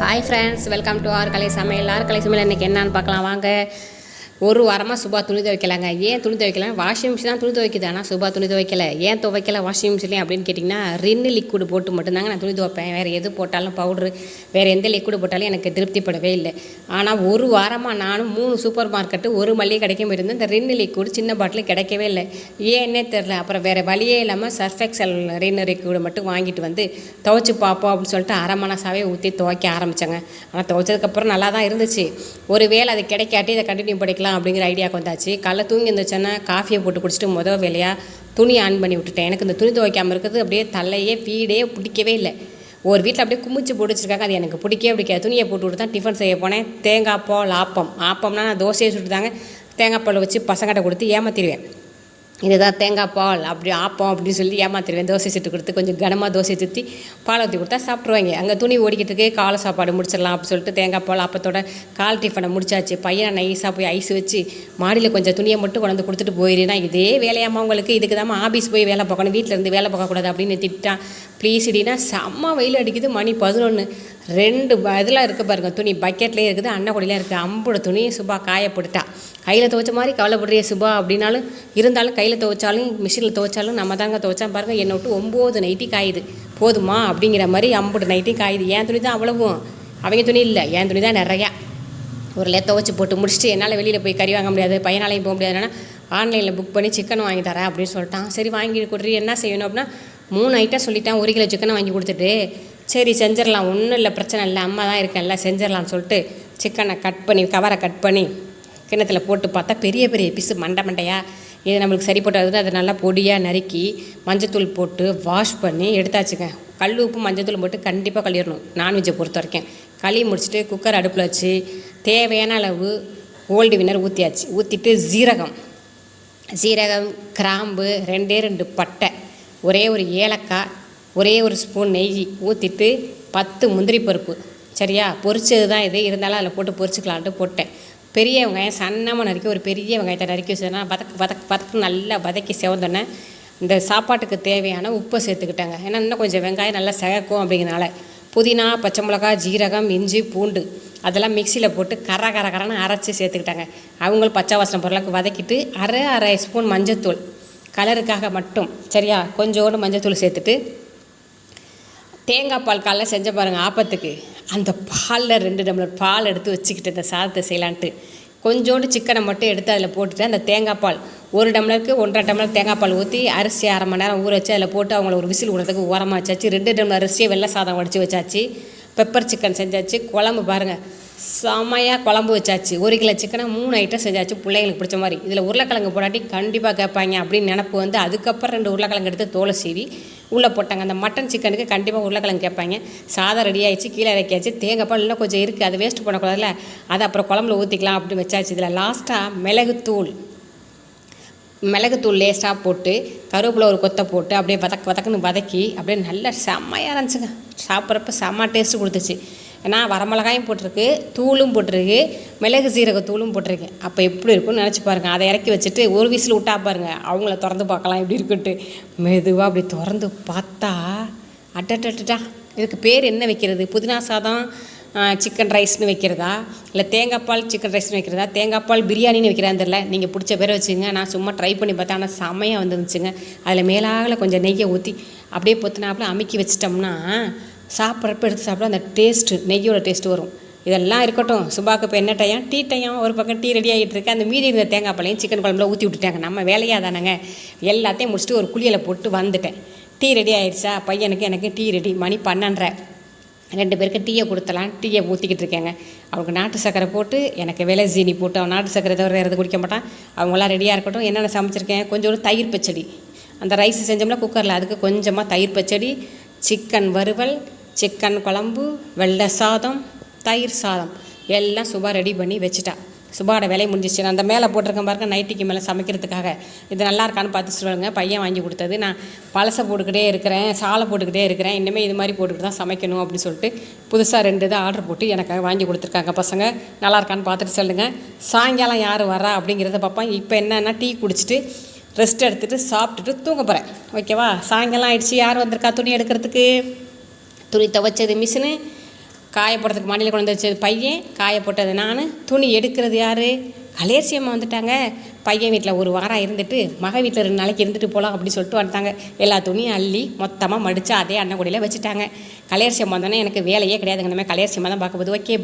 Hi friends welcome to R Kalai சமையல் R Kalai சமையல் இன்றைக்கி என்னன்னு பார்க்கலாம். வாங்க. ஒரு வாரமாக சுபா துணி துவைக்கலாங்க. ஏன் துணி துவைக்கலாம் வாஷிங் மிஷின் தான் துணி துவைக்குது. ஆனால் சுபா துணி துவைக்கல. ஏன் துவைக்கல வாஷிங் மிஷின்லேயும் அப்படின்னு கேட்டிங்கன்னா ரின் லிக்விட் போட்டு மட்டும்தாங்க நான் துணி துவைப்பேன். வேறு எது போட்டாலும் பவுட்ரு வேறு எந்த லிக்விட் போட்டாலும் எனக்கு திருப்திப்படவே இல்லை. ஆனால் ஒரு வாரமாக நானும் மூணு சூப்பர் மார்க்கெட்டு ஒரு மல்லிகை கடைக்கும் போயிருந்தேன். இந்த ரின் லிக்விட் சின்ன பாட்டில் கிடைக்கவே இல்லை. ஏன்னே தெரில அப்புறம் வேறு வழியே இல்லாமல் சர்ஃபெக்சல் ரின்னு லிக்விட் மட்டும் வாங்கிட்டு வந்து துவைச்சி பார்ப்போம் அப்படின்னு சொல்லிட்டு அரை மனசாவே ஊற்றி துவைக்க ஆரம்பித்தாங்க ஆனால் துவைச்சதுக்கப்புறம் நல்லா தான் இருந்துச்சு. ஒரு வேளை அது கிடைக்காட்டி இதை கண்டினியூ பண்ணிக்கலாம். அப்படிங்கிற ஐடியாவுக்கு வந்தாச்சு. காலைல தூங்கி இருந்துச்சேன்னா காஃபியை போட்டு குடிச்சிட்டு மொதல் வேலையாக துணி ஆன் பண்ணி விட்டுட்டேன். எனக்கு இந்த துணி துவைக்காமல் இருக்கிறது அப்படியே தலையே வீடே பிடிக்கவே இல்லை. ஒரு வீட்டில் அப்படியே குமிச்சு போட்டு வச்சிருக்காங்க. அது எனக்கு பிடிக்கவே பிடிக்காது. துணியை போட்டு விட்டு தான் டிஃபன் செய்ய போனேன். தேங்காய் பால் ஆப்பம். ஆப்பம்னா நான் தோசையை சுட்டுதாங்க. தேங்காய் பால் வச்சு பசங்கிட்ட கொடுத்து ஏமாத்திடுவேன். இதுதான் தேங்காய் பால் அப்படி ஆப்பம் அப்படின்னு சொல்லி ஏமாத்திடுவேன். தோசை சுட்டு கொடுத்து கொஞ்சம் கனமாக தோசை சுற்றி பால் ஊற்றி கொடுத்தா சாப்பிட்ருவாங்க அங்கே துணி ஓடிக்கிட்டு இருக்கு காலை சாப்பாடு முடிச்சிடலாம் அப்படின்னு சொல்லிட்டு தேங்காய் பால் ஆப்பத்தோட கால் டிஃபனை முடிச்சாச்சு. பையனை நைஸாக போய் ஐஸ் வச்சு மாடியில் கொஞ்சம் துணியை மட்டும் கொண்டு கொடுத்துட்டு போயிடுனா இதே வேலையாம்மா உங்களுக்கு. இதுக்கு தான் ஆஃபீஸ் போய் வேலை பார்க்கணும். வீட்டில் இருந்து வேலை பார்க்கக்கூடாது அப்படின்னு திட்டான். ப்ளீஸ் இடினா செம்ம வெயில் அடிக்குது. மணி பதினொன்று ரெண்டு இதில் இருக்குது பாருங்க. துணி பக்கெட்லேயே இருக்குது அன்னக்குடியிலே இருக்குது அம்போட துணியை சுபா காயப்படுத்தா கையில் துவைச்ச மாதிரி கவலைப்படுறிய சுபா. அப்படின்னாலும் இருந்தாலும் கையில் துவைச்சாலும் மிஷினில் துவைச்சாலும் நம்ம தாங்க துவைச்சா பாருங்கள் என்னை விட்டு ஒம்பது நைட்டி காயுது. போதுமா? அப்படிங்கிற மாதிரி ஐம்பது நைட்டி காயுது. என் துணி தான் அவ்வளவும்? அவங்க துணி இல்லை. என் துணி தான் நிறையா? ஒரு லே துவைச்சி போட்டு முடிச்சுட்டு என்னால் வெளியில் போய் கறி வாங்க முடியாது பையனாலையும் போக முடியாதுன்னா ஆன்லைனில் புக் பண்ணி சிக்கன் வாங்கி தரேன் அப்படின்னு சொல்லிட்டான். சரி வாங்கி கொடுறி. என்ன செய்யணும் அப்படின்னா மூணு ஐட்டம் சொல்லிட்டேன். ஒரு கிலோ சிக்கனை வாங்கி கொடுத்துட்டு சரி செஞ்சிடலாம். ஒன்றும் இல்லை பிரச்சனை இல்லை. அம்மா தான் இருக்கேன்ல செஞ்சிடலாம்னு சொல்லிட்டு சிக்கனை கட் பண்ணி கவரை கட் பண்ணி கிணத்துல போட்டு பார்த்தா பெரிய பெரிய பீஸு மண்டை மண்டையாக இது நம்மளுக்கு சரிப்பட்டது அதை நல்லா பொடியாக நறுக்கி மஞ்சத்தூள் போட்டு வாஷ் பண்ணி எடுத்தாச்சுங்க. கல் உப்பு மஞ்சத்தூள் போட்டு கண்டிப்பாக கழுவிடணும். நான்வெஜ்ஜை பொறுத்த வரைக்கும். கழுவி முடிச்சுட்டு குக்கர் அடுப்பில் வச்சு தேவையான அளவு ஓல்டு வினர் ஊற்றியாச்சு ஊற்றிட்டு ஜீரகம் சீரகம் கிராம்பு ரெண்டே ரெண்டு பட்டை ஒரே ஒரு ஏலக்காய் ஒரே ஒரு ஸ்பூன் நெய் ஊற்றிட்டு பத்து முந்திரி பருப்பு. சரியா? பொரிச்சது தான் இது. இருந்தாலும் அதில் போட்டு பொரிச்சுக்கலான்ட்டு போட்டேன். பெரிய வெங்காயம் சன்னமாக நறுக்கி ஒரு பெரிய வெங்காயத்தை நறுக்கி வச்சதுனா வதக்கு வதக்கு வதக்கு நல்லா வதக்கி செவந்தோன்னே இந்த சாப்பாட்டுக்கு தேவையான உப்பை சேர்த்துக்கிட்டாங்க. ஏன்னா இன்னும் கொஞ்சம் வெங்காயம் நல்லா செகக்கும் அப்படிங்கிறனால புதினா பச்சை மிளகா ஜீரகம் இஞ்சி பூண்டு அதெல்லாம் மிக்சியில் போட்டு கர கர கரன்னு அரைச்சி சேர்த்துக்கிட்டாங்க. அவங்களும் பச்சை வாசனை பொருளுக்கு வதக்கிட்டு அரை அரை ஸ்பூன் மஞ்சத்தூள் கலருக்காக மட்டும் சரியா? கொஞ்சோண்டு மஞ்சத்தூள் சேர்த்துட்டு தேங்காய் பால் காலைல செஞ்ச பாருங்கள் ஆப்பத்துக்கு. அந்த பாலில் ரெண்டு டம்ளர் பால் எடுத்து வச்சுக்கிட்டு இந்த சாதத்தை செய்யலான்ட்டு. கொஞ்சோண்டு சிக்கனை மட்டும் எடுத்து அதில் போட்டுட்டு அந்த தேங்காய் பால். ஒரு டம்ளருக்கு ஒன்றரை டம்ளர் தேங்காய் பால் ஊற்றி அரிசி அரை மணி நேரம் ஊற வச்சு அதில் போட்டு அவங்கள ஒரு விசில் விடுறதுக்கு உரமாக வச்சாச்சு. ரெண்டு டம்ளர் அரிசியை வெள்ளை சாதம் வடித்து வச்சாச்சு. பெப்பர் சிக்கன் செஞ்சாச்சு. குழம்பு பாருங்கள் செம்மையாக குழம்பு வச்சாச்சு. ஒரு கிலோ சிக்கனை மூணு ஐட்டம் செஞ்சாச்சு. பிள்ளைங்களுக்கு பிடிச்ச மாதிரி. இதில் உருளைக்கிழங்கு போடாட்டி கண்டிப்பாக கேட்பாங்க அப்படின்னு நினப்பு வந்து அதுக்கப்புறம் ரெண்டு உருளைக்கிழங்கு எடுத்து தோலை சீவி உள்ளே போட்டாங்க. அந்த மட்டன் சிக்கனுக்கு கண்டிப்பாக உருளைக்கிழங்கு கேட்பாங்க. சாதம் ரெடி ஆகிடுச்சு கீழே இறக்கியாச்சு. தேங்காய் பால் இன்னும் கொஞ்சம் இருக்குது அதை வேஸ்ட் பண்ணக்கூடாதுல அதை அப்புறம் குழம்புல ஊற்றிக்கலாம் அப்படின்னு வச்சாச்சு. இதில் லாஸ்ட்டாக மிளகுத்தூள். மிளகுத்தூள் லேஸ்ட்டாக போட்டு கருவேப்பிலை ஒரு கொத்தை போட்டு அப்படியே வதக்கு வதக்குன்னு வதக்கி அப்படியே நல்லா செம்மையாக இருந்துச்சுங்க. சாப்பிட்றப்ப செம்ம டேஸ்ட்டு கொடுத்துச்சு. ஏன்னா வரமிளகாயும் போட்டிருக்கு தூளும் போட்டிருக்கு மிளகு சீரக தூளும் போட்டிருக்கு. அப்போ எப்படி இருக்கும்னு நினச்சி பாருங்கள் அதை இறக்கி வச்சுட்டு ஒரு விசில் விட்டா பாருங்கள் அவங்கள திறந்து பார்க்கலாம் எப்படி இருக்குன்ட்டு. மெதுவாக அப்படி திறந்து பார்த்தா அட்டட்டட்டா இதுக்கு பேர் என்ன வைக்கிறது? புதினா சாதம் சிக்கன் ரைஸ்னு வைக்கிறதா? இல்லை தேங்காய் பால் சிக்கன் ரைஸ்னு வைக்கிறதா? தேங்காய் பால் பிரியாணின்னு வைக்கிறான்னு தெரில நீங்கள் பிடிச்ச பேரை வச்சுங்க. நான் சும்மா ட்ரை பண்ணி பார்த்தேன். ஆனால் செமையாக வந்துருந்துச்சுங்க. அதில் மேலாகல கொஞ்சம் நெய்யை ஊற்றி அப்படியே பொத்துனாப்புல அமுக்கி வச்சிட்டோம்னா சாப்பிட்றப்ப எடுத்து சாப்பிட அந்த டேஸ்ட்டு நெய்யோட டேஸ்ட்டு வரும். இதெல்லாம் இருக்கட்டும். சுபாக்கு இப்போ என்ன டைம் டீ டைம் ஒரு பக்கம் டீ ரெடி ஆகிட்டு இருக்கு. அந்த மீதி இருந்த தேங்காய் பழையும் சிக்கன் குழம்புல ஊற்றி விட்டுட்டாங்க. நம்ம வேலையாக தானேங்க. எல்லாத்தையும் முடிச்சுட்டு ஒரு குளியலை போட்டு வந்துட்டேன். டீ ரெடி ஆயிடுச்சா? பையனுக்கு எனக்கு டீ ரெடி மணி பன்னெண்டரை. ரெண்டு பேருக்கு டீயை கொடுத்தலாம் டீயை ஊற்றிக்கிட்டு இருக்கேங்க. அவனுக்கு நாட்டு சக்கரை போட்டு எனக்கு விலை ஜீனி போட்டு அவன் நாட்டு சக்கரை தவிர வேறு எதுவும் குடிக்க மாட்டான். அவங்களாம் ரெடியாக இருக்கட்டும். என்னென்ன சமைச்சிருக்கேன்? கொஞ்சோண்டு தயிர் பச்சடி. அந்த ரைஸ் செஞ்சோம்னா குக்கரில் அதுக்கு கொஞ்சமாக தயிர் பச்சடி சிக்கன் வறுவல் சிக்கன் குழம்பு வெள்ளை சாதம் தயிர் சாதம். எல்லாம் சுபா ரெடி பண்ணி வச்சுட்டா. சுபாவோட வேலை முடிஞ்சிச்சு நான் அந்த மேலே போட்டிருக்கேன் பாருங்க நைட்டிக்கு மேலே சமைக்கிறதுக்காக. இது நல்லா இருக்கான்னு பார்த்து சொல்லுங்க. பையன் வாங்கி கொடுத்தது. நான் பழசை போட்டுக்கிட்டே இருக்கிறேன் சாலை போட்டுக்கிட்டே இருக்கிறேன். இனிமேல் இது மாதிரி போட்டுக்கிட்டு தான் சமைக்கணும் அப்படின்னு சொல்லிட்டு புதுசாக ரெண்டு இதை ஆர்டர் போட்டு எனக்காக வாங்கி கொடுத்துருக்காங்க பசங்க. நல்லா இருக்கான்னு பார்த்துட்டு சொல்லுங்கள் சாயங்காலம் யார் வரா அப்படிங்கிறத பார்ப்பேன் இப்போ என்னென்னா டீ குடிச்சிட்டு ரெஸ்ட் எடுத்துகிட்டு சாப்பிட்டுட்டு தூங்க போகிறேன் ஓகேவா சாயங்காலம் ஆயிடுச்சு. யார் வந்திருக்கா துணி எடுக்கிறதுக்கு? துணி துவைச்சது மிஷினு காய போடுறதுக்கு மாடியில் கொண்டு வந்து வச்சது பையன் காய போட்டது நான். துணி எடுக்கிறது யார்? கலேசி அம்மா வந்துட்டாங்க. பையன் வீட்டில் ஒரு வாரம் இருந்துட்டு மக வீட்டில் ரெண்டு நாளைக்கு இருந்துட்டு போகலாம் அப்படின்னு சொல்லிட்டு வந்துட்டாங்க. எல்லா துணியும் அள்ளி மொத்தமாக மடித்து அதே அன்னக்குடியில் வச்சுட்டாங்க. கலேசி அம்மா வந்தோடனே எனக்கு வேலையே கிடையாதுங்க. இந்த மாதிரி அம்மா தான் பார்க்க போகுது. ஓகே